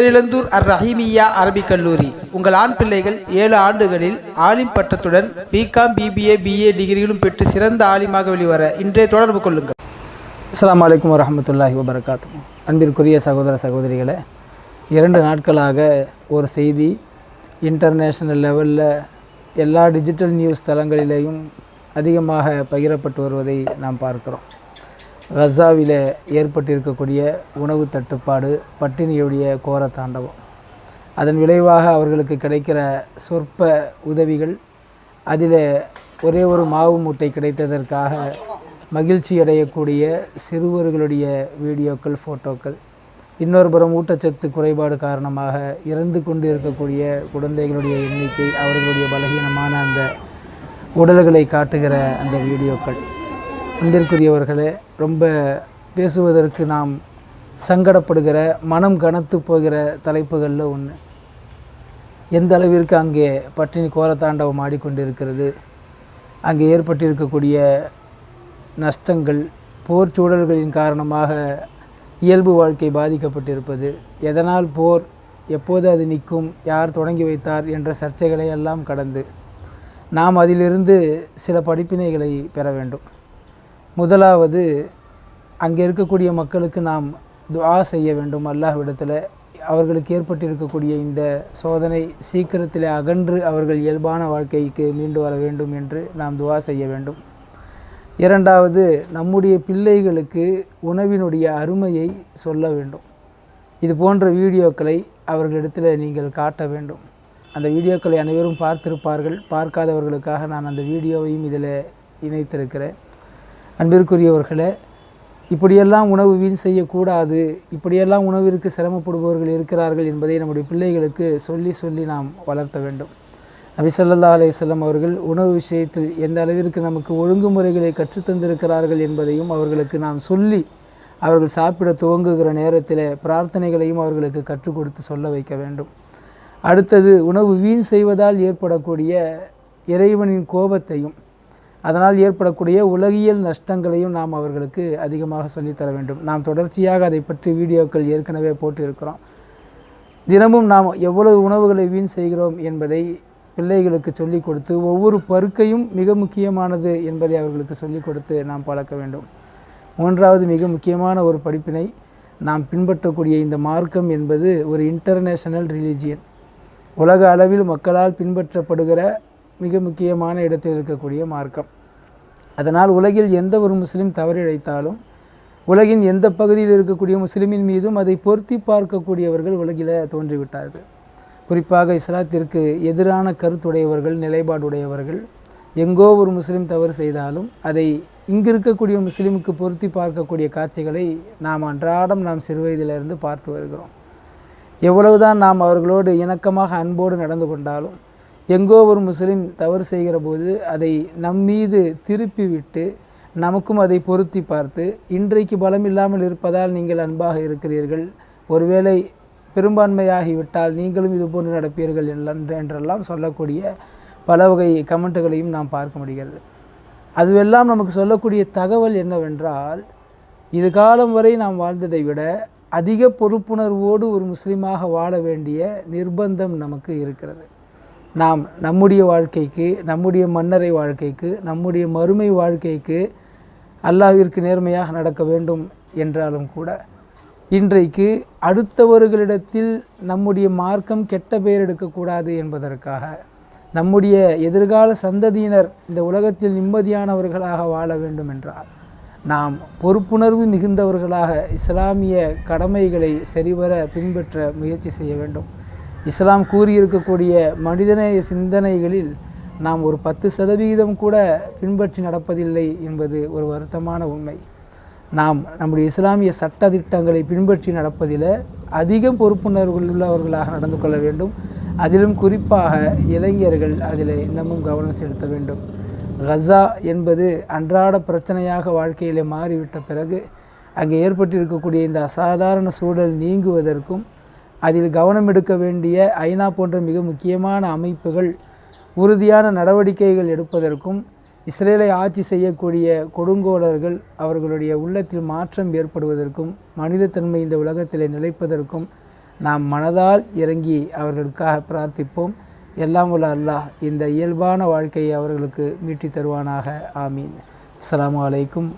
பேரிழந்தூர் அர் ரஹீமியா அரபிக் கல்லூரி. உங்கள் ஆண் பிள்ளைகள் ஏழு ஆண்டுகளில் ஆலிம் பட்டத்துடன் பிகாம் பிபிஏ பிஏ டிகிரிகளும் பெற்று சிறந்த ஆலிமாக வெளிவர இன்றைய தொடர்பு கொள்ளுங்கள். அஸ்லாம் வலைக்கம் வரமத்துல்லாஹி வபரகாத்துஹு. அன்பிற்குரிய சகோதர சகோதரிகளே இரண்டு நாட்களாக ஒரு செய்தி இன்டர்நேஷ்னல் லெவலில் எல்லா டிஜிட்டல் நியூஸ் தளங்களிலேயும் அதிகமாக பகிரப்பட்டு வருவதை நாம் பார்க்கிறோம். கசாவில் ஏற்பட்டிருக்கக்கூடிய உணவு தட்டுப்பாடு பட்டினியுடைய கோர தாண்டவம். அதன் விளைவாக அவர்களுக்கு கிடைக்கிற சொற்ப உதவிகள் அதில் ஒரே ஒரு மாவு மூட்டை கிடைத்ததற்காக மகிழ்ச்சி அடையக்கூடிய சிறுவர்களுடைய வீடியோக்கள் ஃபோட்டோக்கள் இன்னொரு புறம் ஊட்டச்சத்து குறைபாடு காரணமாக இறந்து கொண்டு இருக்கக்கூடிய குழந்தைகளுடைய எண்ணிக்கை அவர்களுடைய பலகீனமான அந்த உடல்களை காட்டுகிற அந்த வீடியோக்கள். அன்பிற்குரியவர்களே ரொம்ப பேசுவதற்கு நாம் சங்கடப்படுகிற மனம் கனத்து போகிற தலைப்புகளில் ஒன்று எந்த அளவிற்கு அங்கே பட்டினி கோரத்தாண்டவம் ஆடிக்கொண்டிருக்கிறது அங்கே ஏற்பட்டிருக்கக்கூடிய நஷ்டங்கள் போர் சூழல்களின் காரணமாக இயல்பு வாழ்க்கை பாதிக்கப்பட்டிருப்பது எதனால் போர் எப்போது அது நிற்கும் யார் தொடங்கி வைத்தார் என்ற சர்ச்சைகளை எல்லாம் கடந்து நாம் அதிலிருந்து சில படிப்பினைகளை பெற வேண்டும். முதலாவது அங்கே இருக்கக்கூடிய மக்களுக்கு நாம் துஆ செய்ய வேண்டும். அல்லாஹ்விடத்தில் அவர்களுக்கு ஏற்பட்டிருக்கக்கூடிய இந்த சோதனை சீக்கிரத்தில் அகன்று அவர்கள் இயல்பான வாழ்க்கைக்கு மீண்டு வர வேண்டும் என்று நாம் துவா செய்ய வேண்டும். இரண்டாவது நம்முடைய பிள்ளைகளுக்கு உணவினுடைய அருமையை சொல்ல வேண்டும். இது போன்ற வீடியோக்களை அவர்களிடத்தில் நீங்கள் காட்ட வேண்டும். அந்த வீடியோக்களை அனைவரும் பார்த்திருப்பார்கள். பார்க்காதவர்களுக்காக நான் அந்த வீடியோவையும் இதில் இணைத்திருக்கிறேன். அன்பிற்குரியவர்களே இப்படியெல்லாம் உணவு வீண் செய்யக்கூடாது இப்படியெல்லாம் உணவிற்கு சிரமப்படுபவர்கள் இருக்கிறார்கள் என்பதை நம்முடைய பிள்ளைகளுக்கு சொல்லி சொல்லி நாம் வளர்த்த வேண்டும். நபி அலையம் அவர்கள் உணவு விஷயத்தில் எந்த அளவிற்கு நமக்கு ஒழுங்குமுறைகளை கற்றுத்தந்திருக்கிறார்கள் என்பதையும் அவர்களுக்கு நாம் சொல்லி அவர்கள் சாப்பிட துவங்குகிற நேரத்தில் பிரார்த்தனைகளையும் அவர்களுக்கு கற்றுக் கொடுத்து சொல்ல வைக்க வேண்டும். அடுத்தது உணவு வீண் செய்வதால் ஏற்படக்கூடிய இறைவனின் கோபத்தையும் அதனால் ஏற்படக்கூடிய உலகியல் நஷ்டங்களையும் நாம் அவர்களுக்கு அதிகமாக சொல்லித்தர வேண்டும். நாம் தொடர்ச்சியாக அதை பற்றி வீடியோக்கள் ஏற்கனவே போட்டு இருக்கிறோம் தினமும் நாம் எவ்வளவு உணவுகளை வீண் செய்கிறோம் என்பதை பிள்ளைகளுக்கு சொல்லிக் கொடுத்து ஒவ்வொரு பருக்கையும் மிக முக்கியமானது என்பதை அவர்களுக்கு சொல்லிக் கொடுத்து நாம் பழக்க வேண்டும். மூன்றாவது மிக முக்கியமான ஒரு படிப்பினை நாம் பின்பற்றக்கூடிய இந்த மார்க்கம் என்பது ஒரு இன்டர்நேஷனல் ரிலீஜியன் உலக அளவில் மக்களால் பின்பற்றப்படுகிற மிக முக்கியமான இடத்தில் இருக்கக்கூடிய மார்க்கம். அதனால் உலகில் எந்த ஒரு முஸ்லீம் தவறிழைத்தாலும் உலகின் எந்த பகுதியில் இருக்கக்கூடிய முஸ்லீமின் மீதும் அதை பொருத்தி பார்க்கக்கூடியவர்கள் உலகில் தோன்றிவிட்டார்கள். குறிப்பாக இஸ்லாத்திற்கு எதிரான கருத்துடையவர்கள் நிலைப்பாடுடையவர்கள் எங்கோ ஒரு முஸ்லீம் தவறு செய்தாலும் அதை இங்கு இருக்கக்கூடிய முஸ்லீமுக்கு பொருத்தி பார்க்கக்கூடிய காட்சிகளை நாம் அன்றாடம் நாம் சிறுவயதிலிருந்து பார்த்து வருகிறோம். எவ்வளவுதான் நாம் அவர்களோடு இணக்கமாக அன்போடு நடந்து கொண்டாலும் எங்கோ ஒரு முஸ்லீம் தவறு செய்கிற போது அதை நம் மீது திருப்பி விட்டு நமக்கும் அதை பொருத்தி பார்த்து இன்றைக்கு பலம் இல்லாமல் இருப்பதால் நீங்கள் அன்பாக இருக்கிறீர்கள். ஒருவேளை பெரும்பான்மையாகிவிட்டால் நீங்களும் இது போன்று நடப்பீர்கள் என்றெல்லாம் சொல்லக்கூடிய பல வகை கமெண்ட்டுகளையும் நாம் பார்க்க முடிகிறது. அதுவெல்லாம் நமக்கு சொல்லக்கூடிய தகவல் என்னவென்றால் இது காலம் வரை நாம் வாழ்ந்ததை விட அதிக பொறுப்புணர்வோடு ஒரு முஸ்லீமாக வாழ வேண்டிய நிர்பந்தம் நமக்கு இருக்கிறது. நாம் நம்முடைய வாழ்க்கைக்கு நம்முடைய மன்னரை வாழ்க்கைக்கு நம்முடைய மறுமை வாழ்க்கைக்கு அல்லாவிற்கு நேர்மையாக நடக்க வேண்டும் என்றாலும் கூட இன்றைக்கு அடுத்தவர்களிடத்தில் நம்முடைய மார்க்கம் கெட்ட பெயர் எடுக்கக்கூடாது என்பதற்காக நம்முடைய எதிர்கால சந்ததியினர் இந்த உலகத்தில் நிம்மதியானவர்களாக வாழ வேண்டும் என்றால் நாம் பொறுப்புணர்வு மிகுந்தவர்களாக இஸ்லாமிய கடமைகளை சரிவர பின்பற்ற முயற்சி செய்ய வேண்டும். இஸ்லாம் கூறியிருக்கக்கூடிய மனிதநேய சிந்தனைகளில் நாம் ஒரு பத்து சதவிகிதம் கூட பின்பற்றி நடப்பதில்லை என்பது ஒரு வருத்தமான உண்மை. நாம் நம்முடைய இஸ்லாமிய சட்ட திட்டங்களை பின்பற்றி நடப்பதில் அதிகம் பொறுப்புணர்வுகள் உள்ளவர்களாக நடந்து கொள்ள வேண்டும். அதிலும் குறிப்பாக இளைஞர்கள் அதில் இன்னமும் கவனம் செலுத்த வேண்டும். கசா என்பது அன்றாட பிரச்சனையாக வாழ்க்கையில் மாறிவிட்ட பிறகு அங்கே ஏற்பட்டிருக்கக்கூடிய இந்த அசாதாரண சூழல் நீங்குவதற்கும் அதில் கவனம் எடுக்க வேண்டிய ஐநா போன்ற மிக முக்கியமான அமைப்புகள் உறுதியான நடவடிக்கைகள் எடுப்பதற்கும் இஸ்ரேலை ஆட்சி செய்யக்கூடிய கொடுங்கோலர்கள் அவர்களுடைய உள்ளத்தில் மாற்றம் ஏற்படுவதற்கும் மனிதத்தன்மை இந்த உலகத்தில் நிலைப்பதற்கும் நாம் மனதால் இறங்கி அவர்களுக்காக பிரார்த்திப்போம். எல்லாம் உள்ள அல்லாஹ் இந்த இயல்பான வாழ்க்கையை அவர்களுக்கு மீட்டி தருவானாக. ஆமீன். அஸ்ஸலாமு அலைக்கும்.